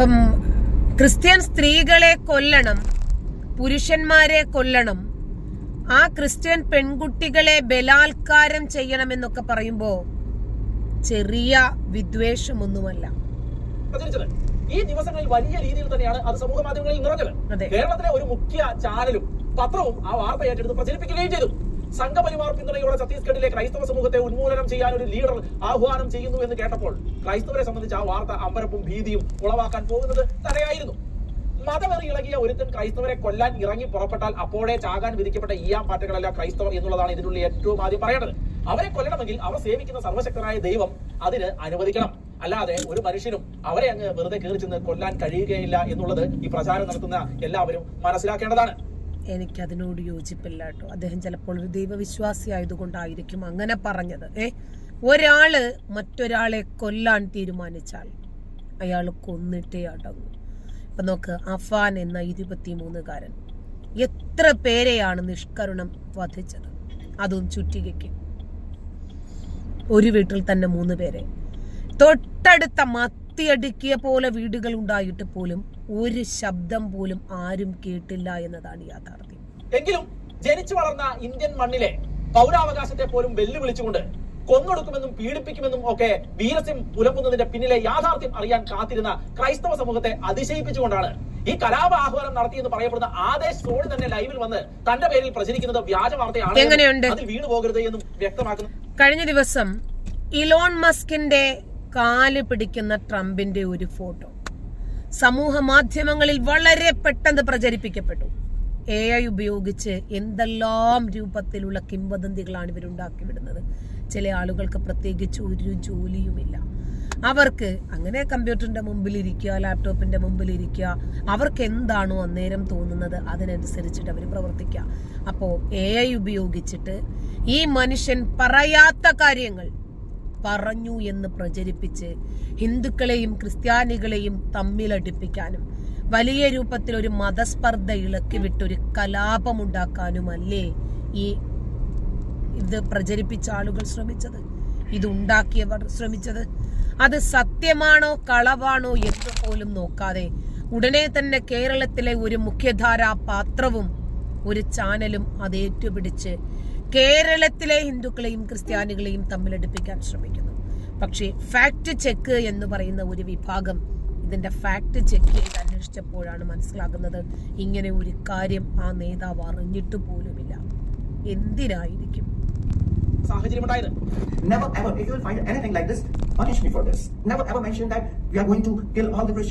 അപ്പം ക്രിസ്ത്യൻ സ്ത്രീകളെ കൊല്ലണം പുരുഷന്മാരെ കൊല്ലണം ആ ക്രിസ്ത്യൻ പെൺകുട്ടികളെ ബലാത്കാരം ചെയ്യണമെന്നൊക്കെ പറയുമ്പോ ചെറിയ വിദ്വേഷമൊന്നുമല്ല. ഈ ദിവസങ്ങളിൽ വലിയ രീതിയിൽ തന്നെയാണ് അത് സമൂഹ മാധ്യമങ്ങളിൽ നിറഞ്ഞത് കേരളത്തിലെ ഒരു മുഖ്യ ചാനലും പത്രവും ആ വാർത്ത ഏറ്റെടുത്ത് പ്രചരിപ്പിക്കുകയും ചെയ്തു. സംഘപരിവാർ പിന്തുണയോടെ ഛത്തീസ്ഗഡിലെ ക്രൈസ്തവ സമൂഹത്തെ ഉന്മൂലനം ചെയ്യാൻ ഒരു ലീഡർ ആഹ്വാനം ചെയ്യുന്നു എന്ന് കേട്ടപ്പോൾ ക്രൈസ്തവരെ സംബന്ധിച്ച് ആ വാർത്ത അമ്പരപ്പും ഭീതിയും ഉളവാക്കാൻ പോകുന്നത് തടയായിരുന്നു. മതമെറി ഇളകിയ ഒരുത്തൻ ക്രൈസ്തവരെ കൊല്ലാൻ ഇറങ്ങി പുറപ്പെട്ടാൽ അപ്പോഴേ ചാകാൻ വിധിക്കപ്പെട്ട ഈയാം പാറ്റകളല്ല ക്രൈസ്തവർ എന്നുള്ളതാണ് ഇതിനുള്ള ഏറ്റവും ആദ്യം പറയേണ്ടത്. അവരെ കൊല്ലണമെങ്കിൽ അവർ സേവിക്കുന്ന സർവശക്തനായ ദൈവം അതിന് അനുവദിക്കണം. അല്ലാതെ ഒരു മനുഷ്യനും അവരെ അങ്ങ് വെറുതെ കീറിച്ചെന്ന് ചെന്ന് കൊല്ലാൻ കഴിയുകയില്ല എന്നുള്ളത് ഈ പ്രചാരം നടത്തുന്ന എല്ലാവരും മനസ്സിലാക്കേണ്ടതാണ്. എനിക്കതിനോട് യോജിപ്പില്ല കേട്ടോ അദ്ദേഹം ചിലപ്പോൾ ഒരു ദൈവവിശ്വാസി ആയതുകൊണ്ടായിരിക്കും അങ്ങനെ പറഞ്ഞത്. ഏ ഒരാൾ മറ്റൊരാളെ കൊല്ലാൻ തീരുമാനിച്ചാൽ അയാൾ കൊന്നിട്ടേ അടങ്ങും. ഇപ്പൊ നോക്ക് അഫാൻ എന്ന ഇരുപത്തിമൂന്നുകാരൻ എത്ര പേരെയാണ് നിഷ്കരുണം വധിച്ചത്? അതും ചുറ്റികയ്ക്ക്. ഒരു വീട്ടിൽ തന്നെ മൂന്ന് പേരെ. തൊട്ടടുത്ത മത്തിയടുക്കിയ പോലെ വീടുകൾ ഉണ്ടായിട്ട് പോലും ഒരു ശബ്ദം പോലും ആരും കേട്ടില്ല എന്നതാണ് യാഥാർത്ഥ്യം എങ്കിലും ജനിച്ചു വളർന്ന ഇന്ത്യൻ മണ്ണിലെ പൗരാവകാശത്തെ പോലും വെല്ലുവിളിച്ചുകൊണ്ട് കൊന്നൊടുക്കുമെന്നും പീഡിപ്പിക്കുമെന്നും ഒക്കെ വീരസ്യം പുലമ്പുന്നതിന്റെ പിന്നിലെ യാഥാർത്ഥ്യം അറിയാൻ കാത്തിരുന്ന ക്രൈസ്തവ സമൂഹത്തെ അതിശയിപ്പിച്ചുകൊണ്ടാണ് ഈ കലാപ ആഹ്വാനം നടത്തിയെന്ന് പറയപ്പെടുന്ന ആദേശ് സോണി തന്നെ ലൈവിൽ വന്ന് തന്റെ പേരിൽ പ്രചരിക്കുന്നത് വ്യാജ വാർത്തയാണ്? അതിൽ വീണു പോകരുത് എന്നും വ്യക്തമാക്കുന്നു കഴിഞ്ഞ ദിവസം ഇലോൺ മസ്കിന്റെ കാൽ പിടിക്കുന്ന ട്രംപിന്റെ ഒരു ഫോട്ടോ. സമൂഹ മാധ്യമങ്ങളിൽ വളരെ പെട്ടെന്ന് പ്രചരിപ്പിക്കപ്പെട്ടു. എ ഐ ഉപയോഗിച്ച് എന്തെല്ലാം രൂപത്തിലുള്ള കിംവദന്തികളാണ് ഇവരുണ്ടാക്കി വിടുന്നത്. ചില ആളുകൾക്ക് പ്രത്യേകിച്ച് ഒരു ജോലിയുമില്ല. അവർക്ക് അങ്ങനെ കമ്പ്യൂട്ടറിന്റെ മുമ്പിൽ ഇരിക്കുക ലാപ്ടോപ്പിന്റെ മുമ്പിൽ ഇരിക്കുക അവർക്ക് എന്താണോ അന്നേരം തോന്നുന്നത് അതിനനുസരിച്ചിട്ട് അവർ പ്രവർത്തിക്കുക. അപ്പോൾ എ ഐ ഉപയോഗിച്ചിട്ട് ഈ മനുഷ്യൻ പറയാത്ത കാര്യങ്ങൾ പറഞ്ഞു എന്ന് പ്രചരിപ്പിച്ച് ഹിന്ദുക്കളെയും ക്രിസ്ത്യാനികളെയും തമ്മിലടിപ്പിക്കാനും വലിയ രൂപത്തിൽ ഒരു മതസ്പർദ്ധ ഇളക്കി വിട്ടൊരു കലാപമുണ്ടാക്കാനുമല്ലേ ഈ ഇത് പ്രചരിപ്പിച്ച ആളുകൾ ശ്രമിച്ചത്? ഇത് ഉണ്ടാക്കിയവർ ശ്രമിച്ചത്? അത് സത്യമാണോ കളവാണോ എന്ന് പോലും നോക്കാതെ ഉടനെ തന്നെ കേരളത്തിലെ ഒരു മുഖ്യധാരാ പാത്രവും ഒരു ചാനലും അത് ഏറ്റുപിടിച്ച് കേരളത്തിലെ ഹിന്ദുക്കളെയും ക്രിസ്ത്യാനികളെയും തമ്മിലടുപ്പിക്കാൻ ശ്രമിക്കുന്നു പക്ഷേ ഫാക്ട് ചെക്ക് എന്ന് പറയുന്ന ഒരു വിഭാഗം ഇതിന്റെ ഫാക്ട് ചെക്ക് ചെയ്ത് അന്വേഷിച്ചപ്പോഴാണ് മനസ്സിലാകുന്നത് ഇങ്ങനെ ഒരു കാര്യം ആ നേതാവ് അറിഞ്ഞിട്ട് പോലുമില്ല എന്തിനായിരിക്കും സാഹചര്യം ഉണ്ടായത് Never ever, if you will find anything like this, punish me for this. Never ever mention that we are going to kill all the Christians.